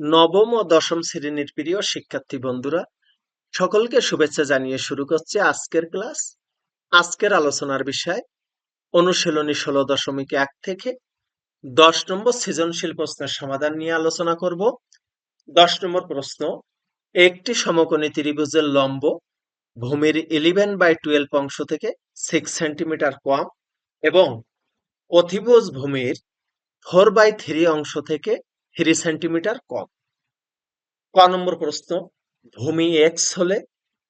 নবম ও দশম শ্রেণির প্রিয় শিক্ষার্থী বন্ধুরা, সকলকে শুভেচ্ছা জানিয়ে শুরু করছে আজকের ক্লাস। আজকের আলোচনার বিষয়, অনুশীলনী ষোলো দশমিক এক থেকে দশ নম্বর সৃজনশীল প্রশ্নের সমাধান নিয়ে আলোচনা করব। দশ নম্বর প্রশ্ন, একটি সমকোণী ত্রিভুজের লম্ব ভূমির ইলেভেন বাই টুয়েলভ অংশ থেকে সিক্স সেন্টিমিটার কম এবং অধিভুজ ভূমির ফোর বাই থ্রি অংশ থেকে থ্রি সেন্টিমিটার কম। ক নম্বর প্রশ্ন, ভূমি এক্স হলে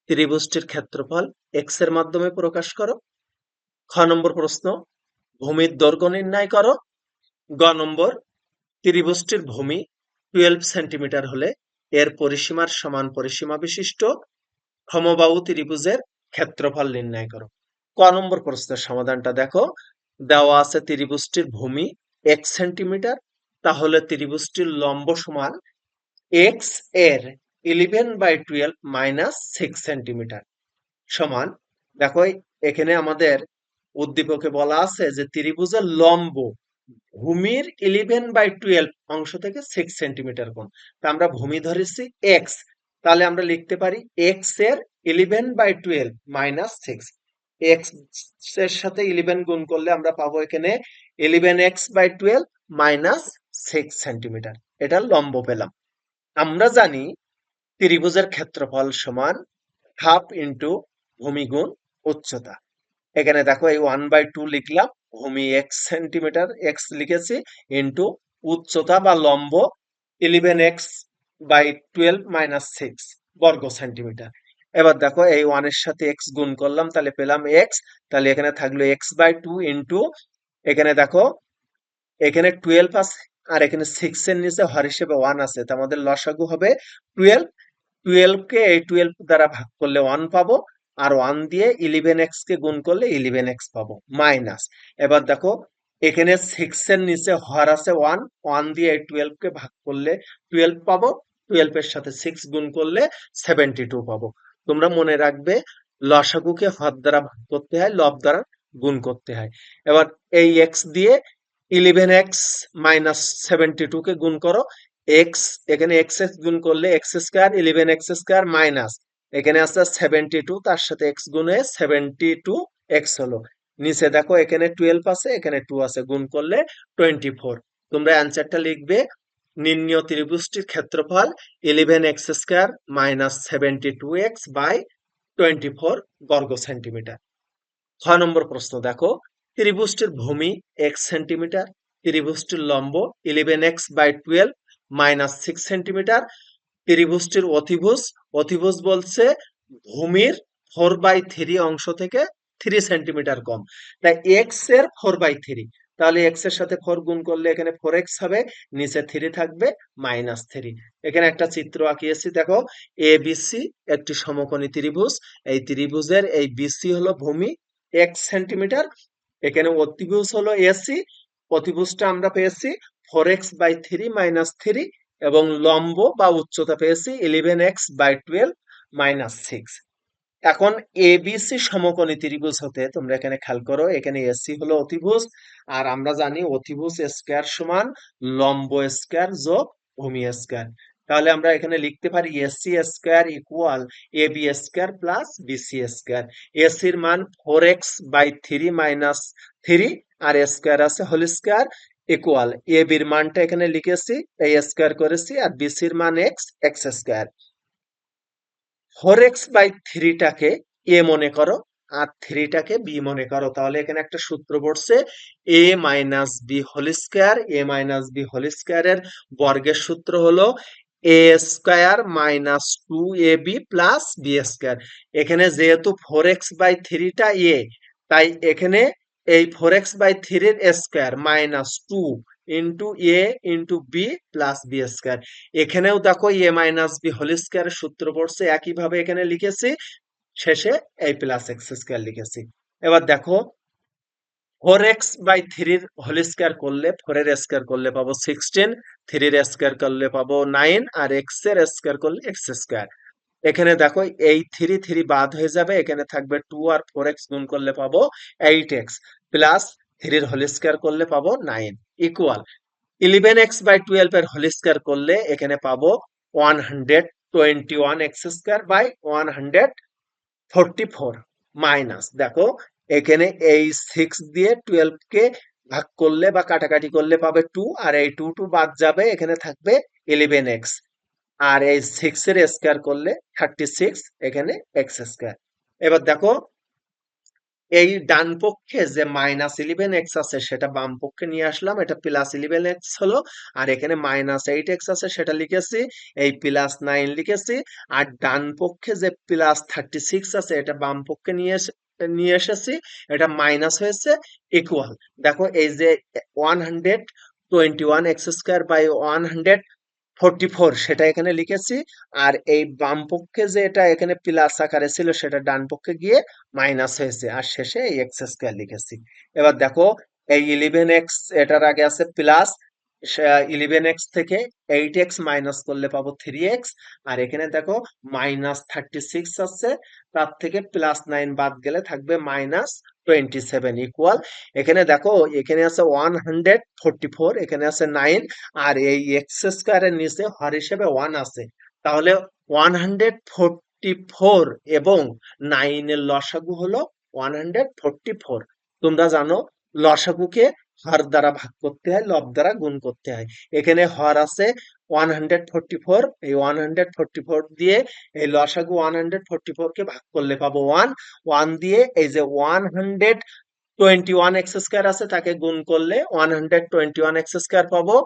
ত্রিভুজটির ক্ষেত্রফল এক্সের মাধ্যমে প্রকাশ করো। খ নম্বর প্রশ্ন, ভূমির দৈর্ঘ্য নির্ণয় করো। গ নম্বর, ত্রিভুজটির ভূমি টুয়েলভ সেন্টিমিটার হলে এর পরিসীমার সমান পরিসীমা বিশিষ্ট সমবাহু ত্রিভুজের ক্ষেত্রফল নির্ণয় করো। ক নম্বর প্রশ্নের সমাধানটা দেখো। দেওয়া আছে ত্রিভুজটির ভূমি এক সেন্টিমিটার তাহলে ত্রিভুজটির লম্ব সমান এক্সের eleven by twelve minus six centimetre সমান, দেখো এখানে আমাদের উদ্দীপকে বলা আছে যে ত্রিভুজের লম্ব ভূমির ইলেভেন বাই টুয়েলভ অংশ থেকে সিক্স সেন্টিমিটার কোণ। তা আমরা ভূমি ধরেছি এক্স তাহলে আমরা লিখতে পারি এক্সের eleven by twelve minus six এক্সের সাথে ইলেভেন গুণ করলে আমরা পাবো এখানে eleven x by twelve minus six centimetre এটা লম্ব পেলাম। আমরা জানি ত্রিভুজের ক্ষেত্রফল সমান হাফ ইন্টু ভূমি গুণ উচ্চতা। এখানে দেখো এই ওয়ান বাই টু লিখলাম, ভূমি এক্স সেন্টিমিটার এক্স লিখেছি ইন্টু উচ্চতা বা লম্ব eleven x by twelve minus six বর্গ সেন্টিমিটার এবার দেখো এই ওয়ানের সাথে এক্স গুণ করলাম, তাহলে পেলাম এক্স তাহলে এখানে থাকল এক্স বাই টু ইন্টু এখানে দেখো, এখানে টুয়েলভ আছে আর এখানে সিক্স এর নিচে হর হিসেবে ওয়ান আছে। তো আমাদের লসাগু হবে টুয়েলভ টুয়েলভ কে এই টুয়েলভ দ্বারা ভাগ করলে ওয়ান পাবো আর ওয়ান দিয়ে ইলেভেন এক্স কে গুণ করলে ইলেভেন এক্স পাবো মাইনাস এবার দেখো, এখানে সিক্স এর নিচে হর আছে ওয়ান ওয়ান দিয়ে টুয়েলভ কে ভাগ করলে টুয়েলভ পাবো টুয়েলভ এর সাথে সিক্স গুণ করলে সেভেন্টি টু পাবো। তোমরা মনে রাখবে, লসাগুকে হর দ্বারা ভাগ করতে হয়, লব দ্বারা গুণ করতে হয়। এবার এই এক্স দিয়ে eleven x minus seventy two কে গুণ করো এক্স এখানে এক্স এক্স গুণ করলে x square eleven x square minus এখানে আছে সেভেন্টি টু তার সাথে এক্স গুণে সেভেন্টি টু এক্স হলো। নিচে দেখো এখানে টুয়েলভ আছে, এখানে টু আছে, গুণ করলে টোয়েন্টি ফোর তোমরা অ্যান্সারটা লিখবে, নির্ণীয় ত্রিভুজটির ক্ষেত্রফল eleven x square minus seventy two x by twenty four বর্গ সেন্টিমিটার ছ নম্বর প্রশ্ন দেখো ত্রিভুজটির ভূমি এক্স সেন্টিমিটার ত্রিভুজটির লম্ব eleven x by twelve minus six centimetre ত্রিভুজটির অতিভুজ অতিভুজ বলছে ভূমির ফোর বাই থ্রি অংশ থেকে থ্রি সেন্টিমিটার কম। তাই এক্সের ফোর বাই থ্রি তাহলে এক্সের সাথে ফোর গুণ করলে এখানে ফোর এক্স হবে, নিচে থ্রি থাকবে মাইনাস থ্রি এখানে একটা চিত্র আঁকিয়েছি, দেখো এ বিসি একটি সমকোণী ত্রিভুজ, এই ত্রিভুজের এই বিসি হলো ভূমি এক্স সেন্টিমিটার এখানে অতিভুজ হলো এসি অতিভুজটা আমরা পেয়েছি four x by three minus three এবং লম্ব বা উচ্চতা পেয়েছি eleven x by twelve minus six এখন এবিসি সমকোণী ত্রিভুজ হতে তোমরা এখানে খেয়াল করো, এখানে এসি হলো অতিভুজ, আর আমরা জানি অতিভুজ স্কোয়ার সমান লম্ব স্কোয়ার যোগ ভূমি স্কোয়ার তাহলে আমরা এখানে লিখতে পারি AC square equal A B square plus BC square এসির মান four x by three minus three R square আছে হোল স্কোয়ার ইকুয়াল এ বির মানটা এখানে লিখেছি এই স্কোয়ার করেছি আর বিসির মান x x square four x by থ্রিটাকে A মনে করো আর থ্রিটাকে বি মনে করো। তাহলে এখানে একটা সূত্র পড়ছে A minus B whole square A minus B whole স্কোয়ারের বর্গের সূত্র হলো A square minus two A B plus B square এখানে যেহেতু ফোর এক্স বাই থ্রিটা এ তাই এখানে এই ফোর এক্স বাই থ্রির square minus two into A into B plus B square এখানেও দেখো এ মাইনাস বি হোল স্কোয়ারের সূত্র পড়ছে, একইভাবে এখানে লিখেছি, শেষে এই প্লাস এক্স স্কোয়ার লিখেছি। এবার দেখো ফোর এক্স বাই থ্রির হোল স্কোয়ার করলে ফোরের স্কোয়ার করলে পাবো সিক্সটিন থ্রির স্কোয়ার করলে পাবো নাইন আর এক্সের স্কোয়ার করলে এক্স স্কোয়ার এখানে দেখো এই থ্রি থ্রি বাদ হয়ে যাবে, এখানে থাকবে টু আর ফোর এক্স গুণ করলে পাবো এইট এক্স প্লাস থ্রির হোল স্কোয়ার করলে পাবো nine equal eleven x by twelve এর হোল স্কোয়ার করলে এখানে পাবো one hundred twenty one x square by one hundred forty four minus দেখো এখানে এই সিক্স দিয়ে টুয়েলভ কে ভাগ করলে বা কাটাকাটি করলে পাবে টু আর এই টু টু বাদ যাবে, এখানে থাকবে ইলেভেন এক্স আর এই সিক্স এর স্কোয়ার করলে থার্টি সিক্স এখানে এক্স স্কোয়ার এবার দেখো, এই ডান পক্ষে যে মাইনাস ইলেভেন এক্স আছে, সেটা বাম পক্ষে নিয়ে আসলাম, এটা প্লাস ইলেভেন এক্স হলো, আর এখানে মাইনাস এইট এক্স আছে, সেটা লিখেছি, এই প্লাস নাইন লিখেছি, আর ডান পক্ষে যে প্লাস থার্টি সিক্স আছে, এটা বাম পক্ষে নিয়ে নিয়ে এসেছি, এটা মাইনাস হয়েছে ইকুয়াল দেখো এই যে one hundred twenty one x square by one hundred forty four সেটা এখানে লিখেছি, আর এই বাম পক্ষে যে এটা এখানে প্লাস আকারে ছিল সেটা ডান পক্ষে গিয়ে মাইনাস হয়েছে, আর শেষে এই এক্স স্কোয়ার লিখেছি। এবার দেখো এই ইলেভেন এক্স এটার আগে আছে প্লাস ইলেভেন এক্স থেকে এইট এক্স মাইনাস করলে পাবো থ্রি এক্স আর এখানে দেখো মাইনাস থার্টি সিক্স আছে তার থেকে প্লাস নাইন বাদ গেলে থাকবে মাইনাস টোয়েন্টি সেভেন ইকুয়াল এখানে দেখো, এখানে আছে ওয়ান হান্ড্রেড ফোরটি ফোর এখানে আছে নাইন আর এই এক্স স্কোয়ারের নিচে হর হিসেবে ওয়ান আছে, তাহলে ওয়ান হান্ড্রেড ফোরটি ফোর এবং নাইনের লসাগু হলো ওয়ান হান্ড্রেড ফোরটি ফোর তোমরা জানো লসাগুকে হর দ্বারা ভাগ করতে হয়, লব দ্বারা গুণ করতে হয়। এখানে হর আছে ওয়ান হান্ড্রেড ফোরটি ফোর এই ওয়ান হান্ড্রেড ফোরটি ফোর দিয়ে এই লসাগু ওয়ান হান্ড্রেড ফোরটি ফোর কে ভাগ করলে পাবো ওয়ান ওয়ান দিয়ে এই যে one hundred twenty one x square আছে, তাকে গুণ করলে one hundred twenty one x square পাবো,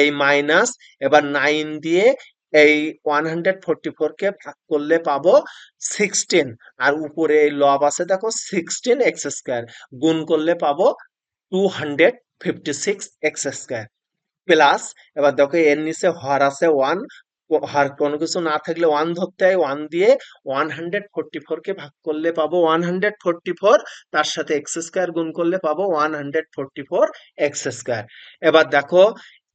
এই মাইনাস এবার নাইন দিয়ে এই ওয়ান হান্ড্রেড ফোরটি ফোর কে ভাগ করলে পাবো সিক্সটিন আর উপরে এই লব আছে, দেখো সিক্সটিন এক্স স্কোয়ার গুণ করলে পাবো two hundred fifty six x square plus এবার দেখো এর নিচে হর আছে ওয়ান হর কোনো কিছু না থাকলে ওয়ান ধরতে হয় ওয়ান দিয়ে ওয়ান হান্ড্রেড ফোরটি ফোর কে ভাগ করলে পাবো ওয়ান হান্ড্রেড ফোরটি ফোর তার সাথে এক্স স্কোয়ার গুণ করলে পাবো one hundred forty four x square এবার দেখো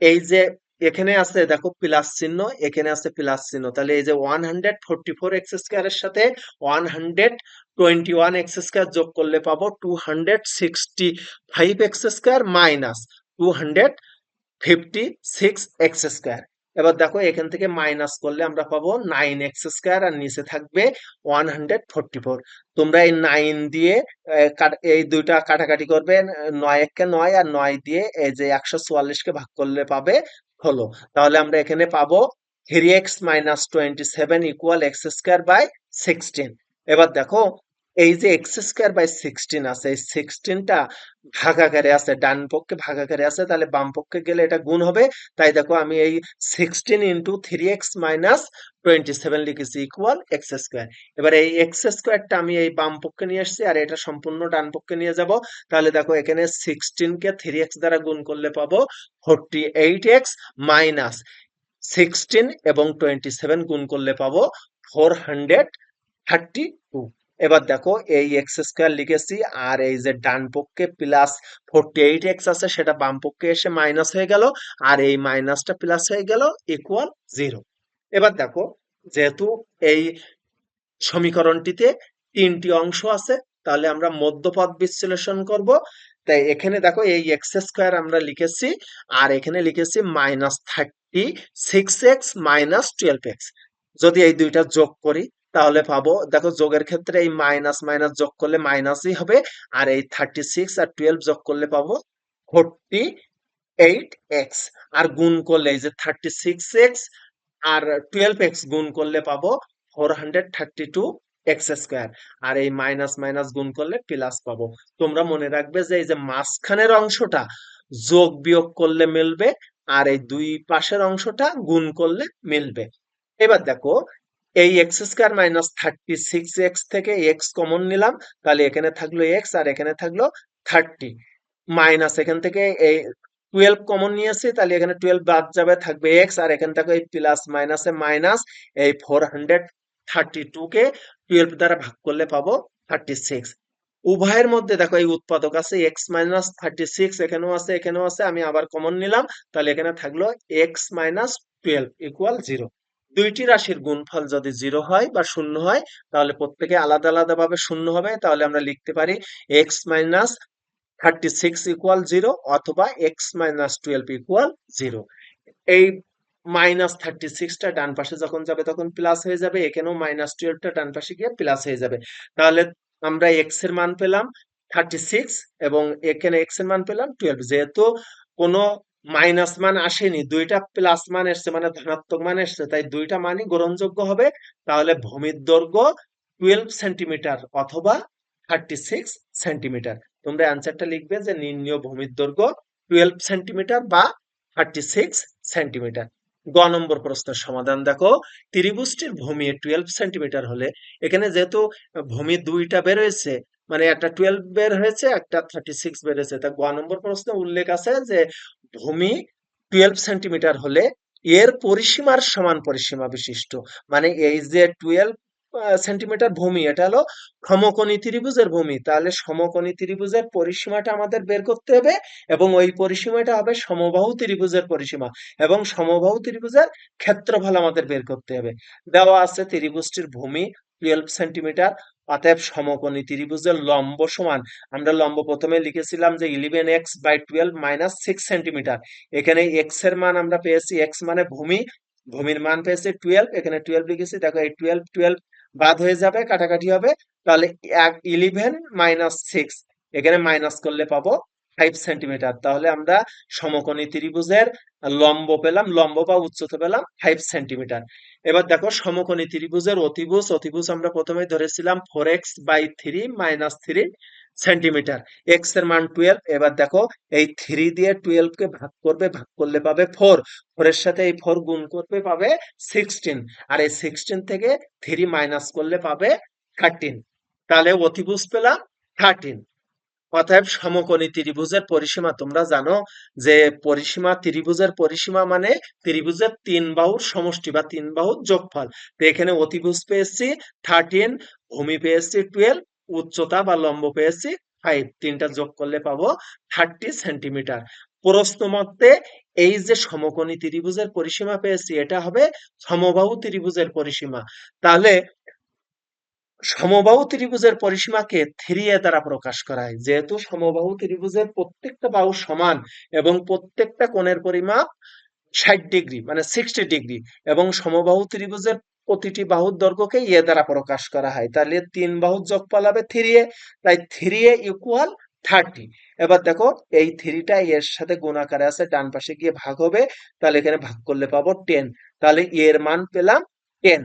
এই যে এখানে আছে দেখো প্লাস চিহ্ন, এখানে আছে প্লাস চিহ্ন। তাহলে এই যে one hundred forty four x স্কোয়ারের সাথে one hundred twenty one x square যোগ করলে পাবো two hundred sixty five x square minus two hundred fifty six x square এবার দেখো এখান থেকে মাইনাস করলে আমরা পাবো নাইন এক্স স্কোয়ার আর নিচে থাকবে ওয়ান হান্ড্রেড ফোরটি ফোর তোমরা এই নাইন দিয়ে এই দুইটা কাটাকাটি করবে নয় এককে নয় আর নয় দিয়ে এই যে একশো চুয়াল্লিশকে ভাগ করলে পাবে হলো। তাহলে আমরা এখানে পাবো three x minus twenty seven equal x square by sixteen এবার দেখো এই যে এক্স স্কোয়ার বাই সিক্সটিন আছে, এই সিক্সটিনটা ভাগাকারে আছে, ডান পক্ষে ভাগাকারে আছে, তাহলে বাম পক্ষে গেলে এটা গুণ হবে। তাই দেখো আমি এই sixteen into three x minus twenty seven লিখেছি ইকুয়াল এক্স স্কোয়ার এবার এই এক্স স্কোয়ারটা আমি এই বাম পক্ষে নিয়ে আসছি আর এটা সম্পূর্ণ ডান পক্ষে নিয়ে যাব। তাহলে দেখো এখানে সিক্সটিনকে থ্রি এক্স দ্বারা গুণ করলে পাবো forty eight x minus sixteen এবং টোয়েন্টি সেভেন গুণ করলে পাবো ফোর হান্ড্রেড থার্টি টু এবার দেখো এই এক্স স্কোয়ার লিখেছি, আর এই যে ডান পক্ষে প্লাস ফোরটি এইট এক্স আছে, সেটা বাম পক্ষে এসে মাইনাস হয়ে গেল, আর এই মাইনাসটা প্লাস হয়ে গেল ইকুয়াল জিরো এবার দেখো, যেহেতু এই সমীকরণটিতে তিনটি অংশ আছে, তাহলে আমরা মধ্যপথ বিশ্লেষণ করব। তাই এখানে দেখো এই এক্স স্কোয়ার আমরা লিখেছি, আর এখানে লিখেছি minus thirty six x minus twelve x যদি এই দুইটা যোগ করি তাহলে পাবো। দেখো যোগের ক্ষেত্রে এই মাইনাস মাইনাস যোগ করলে মাইনাসই হবে। আর এই থার্টি সিক্স আর টুয়েলভ যোগ করলে পাবো ফোরটি এইট এক্স আর গুণ করলে এই যে থার্টি সিক্স এক্স আর টুয়েলভ এক্স গুণ করলে পাবো four hundred thirty two x square আর এই মাইনাস মাইনাস গুণ করলে প্লাস পাবো। তোমরা মনে রাখবে যে এই যে মাঝখানের অংশটা যোগ বিয়োগ করলে মিলবে, আর এই দুই পাশের অংশটা গুণ করলে মিলবে। এবার দেখো এই x square minus thirty six x থেকে এক্স কমন নিলাম, তাহলে এখানে থাকল এক্স আর এখানে থাকল থার্টি মাইনাস এখান থেকে এই টুয়েলভ কমন নিয়েছি তাহলে এখানে টুয়েলভ বাদ যাবে, থাকবে এক্স আর এখান থেকে এই প্লাস মাইনাসে মাইনাস এই ফোর হান্ড্রেড থার্টি টু কে টুয়েলভ দ্বারা ভাগ করলে পাবো থার্টি সিক্স উভয়ের মধ্যে দেখো এই উৎপাদক আছে এক্স মাইনাস থার্টি সিক্স এখানেও আছে এখানেও আছে, আমি আবার কমন নিলাম, তাহলে এখানে থাকল x minus twelve equal zero দুইটি রাশির গুণফল যদি জিরো হয় বা শূন্য হয়, তাহলে প্রত্যেকে আলাদা আলাদা ভাবে শূন্য হবে, তাহলে আমরা লিখতে পারি x minus thirty six equal zero অথবা x minus twelve equal zero এই মাইনাস থার্টি সিক্সটা ডান পাশে যখন যাবে তখন প্লাস হয়ে যাবে, এখানেও মাইনাস টুয়েলভটা ডান পাশে গিয়ে প্লাস হয়ে যাবে। তাহলে আমরা এক্সের মান পেলাম থার্টি সিক্স এবং এখানে এক্সের মান পেলাম টুয়েলভ যেহেতু কোনো মাইনাস মান আসেনি, দুইটা প্লাস মান এসছে মানে ধনাত্মক মান এসছে, তাই দুইটা মানই গ্রহণযোগ্য হবে, তাহলে ভূমির দৈর্ঘ্য টুয়েলভ সেন্টিমিটার অথবা থার্টি সিক্স সেন্টিমিটার তোমরা অ্যান্সারটা লিখবে যে নির্ণীয় ভূমির দৈর্ঘ্য টুয়েলভ সেন্টিমিটার বা থার্টি সিক্স সেন্টিমিটার গ নম্বর প্রশ্নের সমাধান দেখো, ত্রিভুজটির ভূমি টুয়েলভ সেন্টিমিটার হলে, এখানে যেহেতু ভূমি দুইটা বের হয়েছে মানে একটা টুয়েলভ বের হয়েছে, একটা থার্টি সিক্স বের হয়েছে। তা গ নম্বর প্রশ্নে উল্লেখ আছে যে, ভূমি টুয়েলভ সেন্টিমিটার হলে এর পরিসীমার সমান পরিসীমা বিশিষ্ট। মানে এই যে টুয়েলভ সেন্টিমিটার ভূমি, এটা হলো সমকোণী ত্রিভুজের ভূমি। তাহলে সমকোণী ত্রিভুজের পরিসীমাটা আমাদের বের করতে হবে এবং ওই পরিসীমাটা হবে সমবাহু ত্রিভুজের পরিসীমা এবং সমবাহু ত্রিভুজের ক্ষেত্রফল আমাদের বের করতে হবে। দেওয়া আছে ত্রিভুজটির ভূমি টুয়েলভ সেন্টিমিটার অতএব সমকোণী ত্রিভুজের লম্ব সমান। আমরা লম্ব প্রথমে লিখেছিলাম যে eleven x by twelve minus six centimetre এখানে এক্সের মান আমরা পেয়েছি এক্স মানে ভূমি, ভূমির মান পেয়েছে টুয়েলভ এখানে টুয়েলভ লিখেছি, দেখো এই টুয়েলভ টুয়েলভ বাদ হয়ে যাবে, কাটাকাটি হবে, তাহলে ইলেভেন মাইনাস সিক্স এখানে মাইনাস করলে পাবো ফাইভ সেন্টিমিটার তাহলে আমরা সমকোণী ত্রিভুজের লম্ব পেলাম, লম্ব বা উচ্চতা পেলাম ফাইভ সেন্টিমিটার এবার দেখো সমকোণী ত্রিভুজের অতিভুজ অতিভুজ আমরা প্রথমে ধরেছিলাম four x by three minus three centimetre এক্সের মান টুয়েলভ এবার দেখো এই থ্রি দিয়ে টুয়েলভ কে ভাগ করবে, ভাগ করলে পাবে ফোর ফোরের সাথে এই ফোর গুণ করবে পাবে সিক্সটিন আর এই সিক্সটিন থেকে থ্রি মাইনাস করলে পাবে থার্টিন তাহলে অতিভুজ পেলাম থার্টিন অতএব সমকোণী ত্রিভুজের পরিসীমা, তোমরা জানো যে পরিসীমা ত্রিভুজের পরিসীমা মানে ত্রিভুজের তিন বাহুর সমষ্টি বা তিন বাহুর যোগফল। তো এখানে অতিভুজ পেয়েছি থার্টিন ভূমি পেয়েছি টুয়েলভ উচ্চতা বা লম্ব পেয়েছি ফাইভ তিনটা যোগ করলে পাবো থার্টি সেন্টিমিটার প্রশ্ন মতে এই যে সমকোণী ত্রিভুজের পরিসীমা পেয়েছি, এটা হবে সমবাহু ত্রিভুজের পরিসীমা। তাহলে সমবাহু ত্রিভুজের পরিসীমাকে থ্রি দ্বারা প্রকাশ করা হয় যেহেতু সমবাহু ত্রিভুজের প্রত্যেকটা বাহু সমান এবং প্রত্যেকটা কোণের পরিমাপ ষাট ডিগ্রি মানে সিক্সটি ডিগ্রি এবং সমবাহু ত্রিভুজের প্রতিটি বাহুর দৈর্ঘ্যকে এ দ্বারা প্রকাশ করা হয়। তাহলে তিন বাহুর যোগফল হবে থ্রি এ তাই থ্রি এ ইকুয়াল থার্টি এবার দেখো, এই থ্রিটা এর সাথে গুণাকারে আছে ডান পাশে গিয়ে ভাগ হবে, তাহলে এখানে ভাগ করলে পাবো টেন তাহলে এর মান পেলাম টেন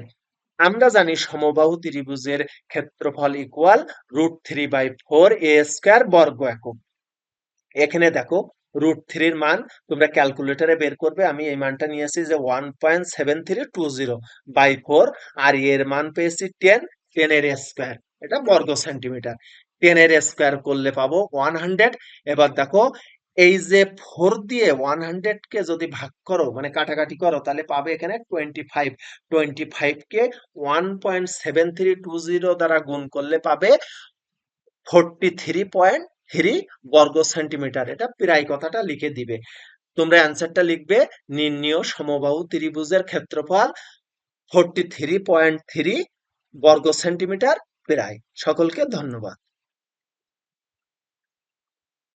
আমরা জানি সমবাহু ত্রিভুজের ক্ষেত্রফল equal root three by four a square বর্গ একক। এখানে দেখো রুট থ্রির মান তোমরা ক্যালকুলেটরে বের করবে, আমি এই মানটা নিয়েছি যে one point seven three two zero by four আর এর মান পেয়েছি টেন টেনের স্কোয়ার এটা বর্গ সেন্টিমিটার টেনের স্কোয়ার করলে পাবো ওয়ান হান্ড্রেড এবার দেখো এই যে ফোর দিয়ে ওয়ান হান্ড্রেড কে যদি ভাগ করো মানে কাটাকাটি করো, তাহলে পাবে এখানে টোয়েন্টি ফাইভ টোয়েন্টি ফাইভ কে one point seven three two zero দ্বারা গুণ করলে পাবে ফোরটি থ্রি পয়েন্ট থ্রি বর্গ সেন্টিমিটার এটা প্রায় কথাটা লিখে দিবে। তোমরা অ্যান্সারটা লিখবে, নির্ণীয় সমবাহু ত্রিভুজের ক্ষেত্রফল ফোরটি থ্রি পয়েন্ট থ্রি বর্গ সেন্টিমিটার প্রায়। সকলকে ধন্যবাদ।